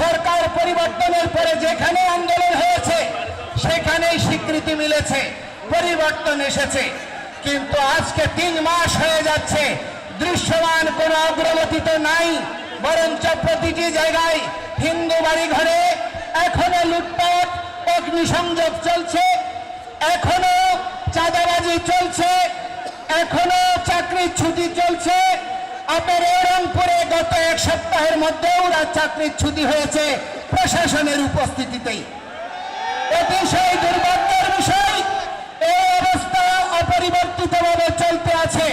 সরকার পরিবর্তনের পরে যেখানে আন্দোলন হয়েছে, সেখানেই স্বীকৃতি মিলেছে, পরিবর্তন এসেছে। কিন্তু আজকে তিন মাস হয়ে যাচ্ছে, দৃশ্যমান কোনো অগ্রগতি তো নাই, বরঞ্চ প্রতিটি জায়গায় হিন্দু বাড়ি ঘরে এখনও লুটপাট, অগ্নিসংযোগ চলছে, এখনও চাঁদাবাজি চলছে, এখনও চাকরির ছুটি চলছে আপনার এই রংপুরে গত এক সপ্তাহের মধ্যে ওরা চাকরির ছুটি হয়েছে প্রশাসনের উপস্থিতিতেই। অতিশয় দুর্ভাগ্যের বিষয়, এই অবস্থা অপরিবর্তিতভাবে চলতে আছে।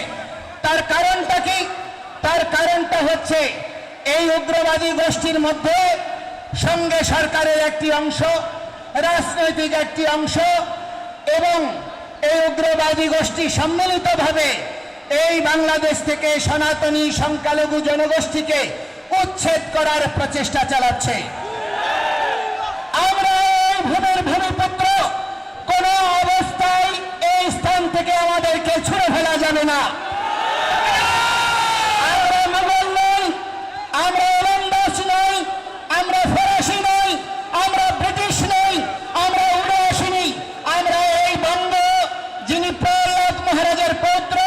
তার কারণটা কি? তার কারণটা হচ্ছে এই উগ্রবাদী গোষ্ঠীর মধ্যে সঙ্গে সরকারের একটি অংশ, রাজনৈতিক একটি অংশ এবং এই উগ্রবাদী গোষ্ঠী সম্মিলিতভাবে এই বাংলাদেশ থেকে সনাতনী সংখ্যালঘু জনগোষ্ঠীকে উচ্ছেদ করার প্রচেষ্টা চালাচ্ছে আমরা এই ভূমির ভূমিপুত্র কোন অবস্থায় এই স্থান থেকে আমাদেরকে ছুড়ে ফেলা যাবে না আমরা মুঘল নই আমরা ওলন্দাজ নই আমরা ফরাসি নই আমরা ব্রিটিশ নই আমরা উড়ে আসিনি আমরা এই বঙ্গ যিনি প্রহ্লাদ মহারাজের পৌত্র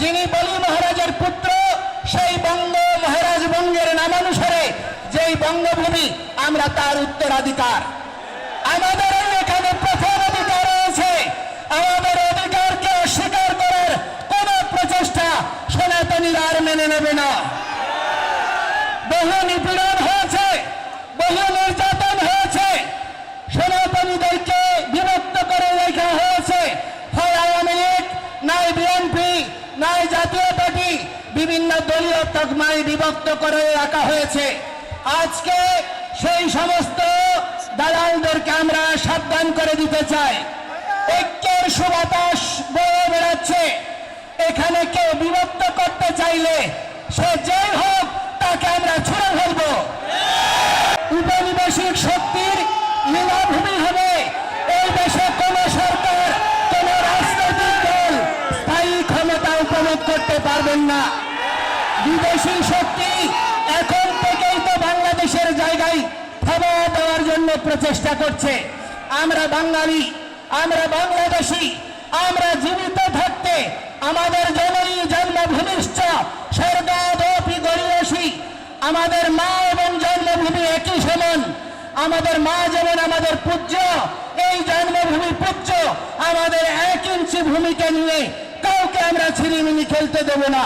যিনি বলি মহারাজের পুত্র, সেই বঙ্গ মহারাজ বঙ্গের নামানুসারে যেই বঙ্গভূমি, আমরা তার উত্তরাধিকার। আমাদের এখানে প্রথম অধিকার রয়েছে। আমাদের অধিকারকে অস্বীকার করার কোন প্রচেষ্টা সনাতনীরা আর মেনে নেবে না। বহু নিপীড়ন হয়েছে, বহু নির্যাতন হয়েছে। সনাতনীদেরকে বিভক্ত করে রেখা হয়েছে। হয় আওয়ামী লীগ, নাই বিএনপি নাই জাতীয় পার্টি বিভিন্ন দলীয় তকমায় বিভক্ত করে রাখা হয়েছে। আজকে সেই সমস্ত দালালদেরকে আমরা সাবধান করে দিতে চাই। ঐক্যের সুবাতাস বয়ে বেড়াচ্ছে। এখানে কেউ বিভক্ত করতে চাইলে সে যেই হোক তাকে আমরা ছুড়ে ফেলব। উপনিবেশিক শক্তির লীলাভূমি হবে এই দেশে কোন সরকার কোন রাজনৈতিক দল স্থায়ী উপভোগ করতে পারবেন না। বিদেশি শক্তি এখন থেকেই তো বাংলাদেশের জায়গায় খাওয়া দেওয়ার জন্য প্রচেষ্টা করছে। আমরা বাঙালি, আমরা বাংলাদেশি, আমরা জীবিত থাকতে আমাদের জননী জন্মভূমিশ্চ স্বর্গাদপি গরিয়সী আমাদের মা এবং জন্মভূমি একই সমান। আমাদের মা যেমন আমাদের পূজ্য এই জন্মভূমি পূজ্য আমাদের এক ইঞ্চি ভূমিকে নিয়ে আমরা ছিনিমিনি খেলতে দেব না।